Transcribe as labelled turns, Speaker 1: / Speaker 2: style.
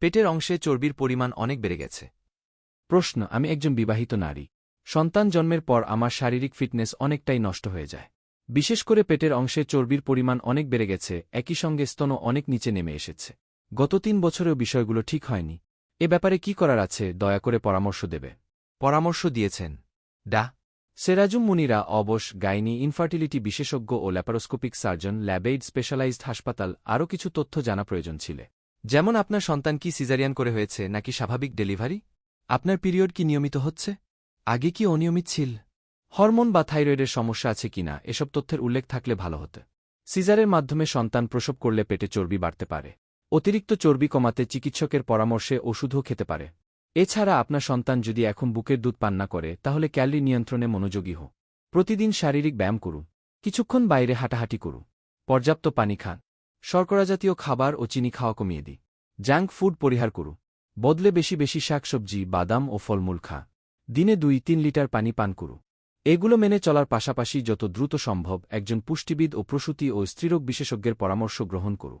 Speaker 1: পেটের অংশে চর্বির পরিমাণ অনেক বেড়ে গেছে।
Speaker 2: প্রশ্ন, আমি একজন বিবাহিত নারী। সন্তান জন্মের পর আমার শারীরিক ফিটনেস অনেকটাই নষ্ট হয়ে যায়। বিশেষ করে পেটের অংশে চর্বির পরিমাণ অনেক বেড়ে গেছে, একই সঙ্গে স্তনও অনেক নিচে নেমে এসেছে। গত তিন বছরেও বিষয়গুলো ঠিক হয়নি। এ ব্যাপারে কি করার আছে, দয়া করে পরামর্শ দেবে।
Speaker 1: পরামর্শ দিয়েছেন। ডা।
Speaker 2: সেরাজুম মুনিরা, অবশ, গাইনি, ইনফার্টিলিটি বিশেষজ্ঞ ও ল্যাপারোস্কোপিক সার্জন, ল্যাবেইড স্পেশালাইজড হাসপাতাল, আরও কিছু তথ্য জানা প্রয়োজন ছিল।
Speaker 1: যেমন আপনার সন্তান কি সিজারিয়ান করে হয়েছে নাকি স্বাভাবিক ডেলিভারি? আপনার পিরিয়ড কি নিয়মিত হচ্ছে? আগে কি অনিয়মিত ছিল?
Speaker 2: হরমোন বা থাইরয়েডের সমস্যা আছে কিনা? এসব তথ্যের উল্লেখ থাকলে ভালো হতো। সিজারের মাধ্যমে সন্তান প্রসব করলে পেটে চর্বি বাড়তে পারে। অতিরিক্ত চর্বি কমাতে চিকিৎসকের পরামর্শে ওষুধও খেতে পারে। এছাড়া আপনার সন্তান যদি এখন বুকের দুধ পান না করে, তাহলে ক্যালরি নিয়ন্ত্রণে মনোযোগী হোক প্রতিদিন শারীরিক ব্যায়াম করুন। কিছুক্ষণ বাইরে হাঁটাহাঁটি করুন। পর্যাপ্ত পানি খান। শর্করাজাতীয় খাবার ও চিনি খাওয়া কমিয়ে দিই। জাঙ্ক ফুড পরিহার করু বদলে বেশি বেশি শাকসবজি, বাদাম ও ফলমূল খা। দিনে দুই তিন লিটার পানি পান করু এগুলো মেনে চলার পাশাপাশি যত দ্রুত সম্ভব একজন পুষ্টিবিদ ও প্রসূতি ও স্ত্রীরোগ বিশেষজ্ঞের পরামর্শ গ্রহণ করু